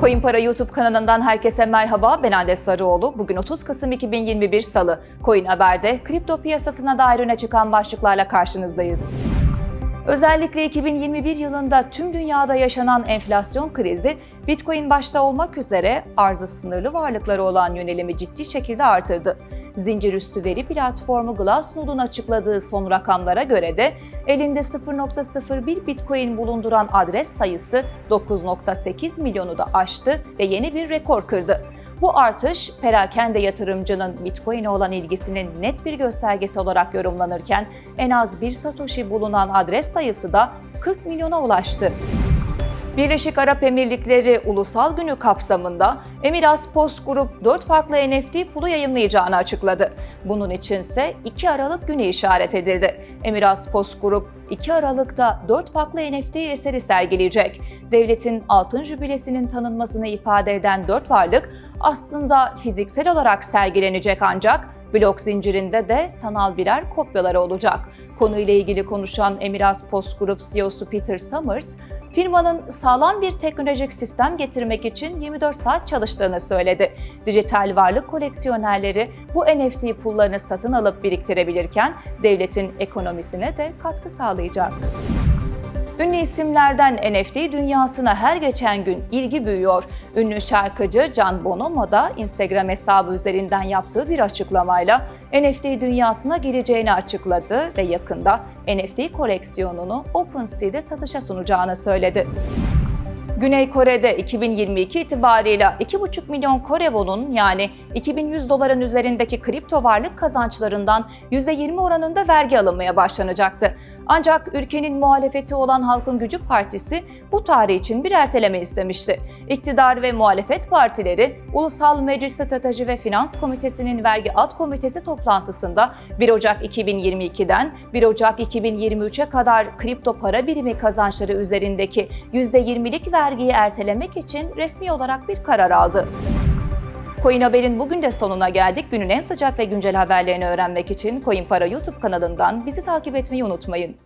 Coin Para YouTube kanalından herkese merhaba. Ben Hande Sarıoğlu. Bugün 30 Kasım 2021 Salı. Coin Haber'de kripto piyasasına dair öne çıkan başlıklarla karşınızdayız. Özellikle 2021 yılında tüm dünyada yaşanan enflasyon krizi, Bitcoin başta olmak üzere arzı sınırlı varlıkları olan yönelimi ciddi şekilde artırdı. Zincirüstü veri platformu Glassnode'un açıkladığı son rakamlara göre de elinde 0.01 Bitcoin bulunduran adres sayısı 9.8 milyonu da aştı ve yeni bir rekor kırdı. Bu artış perakende yatırımcının Bitcoin'e olan ilgisinin net bir göstergesi olarak yorumlanırken en az bir satoshi bulunan adres sayısı da 40 milyona ulaştı. Birleşik Arap Emirlikleri Ulusal Günü kapsamında Emiras Post Grup 4 farklı NFT pulu yayımlayacağını açıkladı. Bunun içinse 2 Aralık günü işaret edildi. Emiras Post Grup 2 Aralık'ta 4 farklı NFT eseri sergileyecek. Devletin altın jübilesinin tanınmasını ifade eden 4 varlık aslında fiziksel olarak sergilenecek ancak blok zincirinde de sanal birer kopyaları olacak. Konuyla ilgili konuşan Emiras Post Group CEO'su Peter Summers, firmanın sağlam bir teknolojik sistem getirmek için 24 saat çalıştığını söyledi. Dijital varlık koleksiyonerleri bu NFT pullarını satın alıp biriktirebilirken devletin ekonomisine de katkı sağlayacak. Ünlü isimlerden NFT dünyasına her geçen gün ilgi büyüyor. Ünlü şarkıcı Can Bonomo da Instagram hesabı üzerinden yaptığı bir açıklamayla NFT dünyasına gireceğini açıkladı ve yakında NFT koleksiyonunu OpenSea'de satışa sunacağını söyledi. Güney Kore'de 2022 itibarıyla 2,5 milyon Kore won'un yani 2100 doların üzerindeki kripto varlık kazançlarından %20 oranında vergi alınmaya başlanacaktı. Ancak ülkenin muhalefeti olan Halkın Gücü Partisi bu tarih için bir erteleme istemişti. İktidar ve muhalefet partileri Ulusal Meclis Strateji ve Finans Komitesi'nin vergi alt komitesi toplantısında 1 Ocak 2022'den 1 Ocak 2023'e kadar kripto para birimi kazançları üzerindeki %20'lik vergiyi ertelemek için resmi olarak bir karar aldı. Coin Haber'in bugün de sonuna geldik. Günün en sıcak ve güncel haberlerini öğrenmek için Coin Para YouTube kanalından bizi takip etmeyi unutmayın.